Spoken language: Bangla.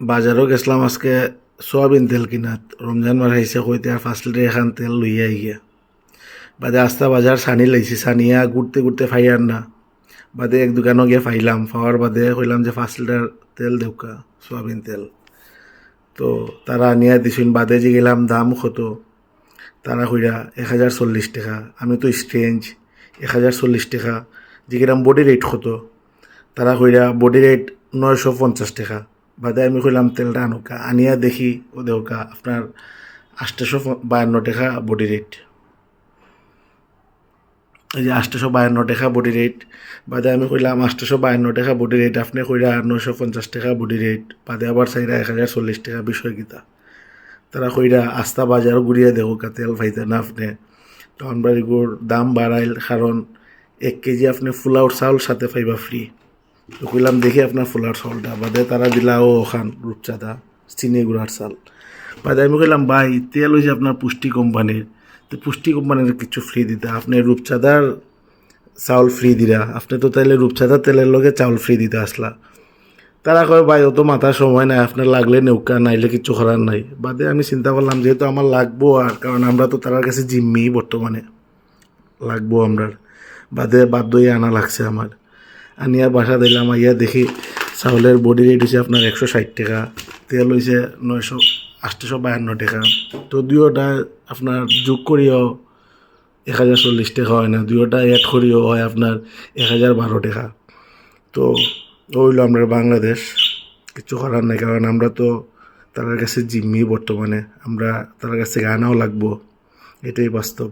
বাজারও গেছিলাম আজকে সোয়াবিন তেল কিনাত। রমজান মাস আইসে কইতে আর পাঁচ লিটার এখান তেল লইয়া গিয়া বাদে আস্তা বাজার সানি লাইছি সানিয়া ঘুরতে ঘুরতে ফাইয়ার না বাদে এক দোকানও গিয়ে ফাইলাম পাওয়ার বাদে কইলাম যে পাঁচ লিটার তেল দেউকা সোয়াবিন তেল। তো তারা আনিয়া দিছুন, বাদে যে গেলাম দাম কত? তারা কইরা এক হাজার চল্লিশ টাকা আমি তো স্ট্রেঞ্জ এক হাজার চল্লিশ টাকা। যেগেলাম বডি রেট কত? তারা কইরা বডি রেট নয়শো পঞ্চাশ টাকা। বাদে আমি কইলাম, তেলটা আনুকা আনিয়া দেখি, ও দেউকা আপনার আটশোশো বায়ান্ন টাকা বডি রেট এই যে আটশোশো বায়ান্ন টাকা বডি রেট বাদে আমি কইলাম, আটশোশো বায়ান্ন টাকা বডি রেট আপনি কইরা নয়শো পঞ্চাশ টাকা বডি রেট বাদে আবার চাইরা এক হাজার চল্লিশ টাকা বিষয় তারা কইরা আস্তা বাজার ঘুরিয়ে দেখো তেল পাইতে না আপনি। তখন বাড়িগুর দাম বাড়াইল, কারণ এক কেজি আপনি ফুলাউর চাউল সাথে পাইবা ফ্রি তো কইলাম, দেখি আপনার ফুলার চাউলটা বাদে তারা দিলা, ও, ওখান রূপচাঁদা, চিনি গুড়ার চাল। বাদে আমি কইলাম, ভাই, তেল হয়েছে আপনার পুষ্টি কোম্পানির। তো পুষ্টি কোম্পানির কিছু ফ্রি দিতে। আপনি রূপচাঁদার চাউল ফ্রি দিরা। আপনি তো তাইলে রূপচাঁদার তেলের লগে চাউল ফ্রি দিতে আসলা। তারা কয়, ভাই অত মাথার সময় নাই। আপনার লাগলে নৌকা, নাইলে কিছু করার নাই। বাদে আমি চিন্তা করলাম, যেহেতু আমার লাগবো আর, কারণ আমরা তো তার কাছে জিম্মি বর্তমানে। লাগবো আমরা। বাদে বাধ্য আনা লাগছে আমার। আনিয়া বাসা দিলাম আইয়া দেখি চাউলের বডি রেট হয়েছে আপনার একশো ষাট টাকা। তেল হয়েছে নয়শো আটশোশো বায়ান্ন টাকা। তো দুয়োটা আপনার যোগ করিও এক হাজার চল্লিশ টাকা হয় না দুয়োটা অ্যাড করিও হয় আপনার এক হাজার বারো টাকা। তো ওইল আমরা বাংলাদেশ। কিছু করার নাই কারণ আমরা তো তার কাছে জিম্মি বর্তমানে আমরা তার কাছে গানাও লাগবো। এটাই বাস্তব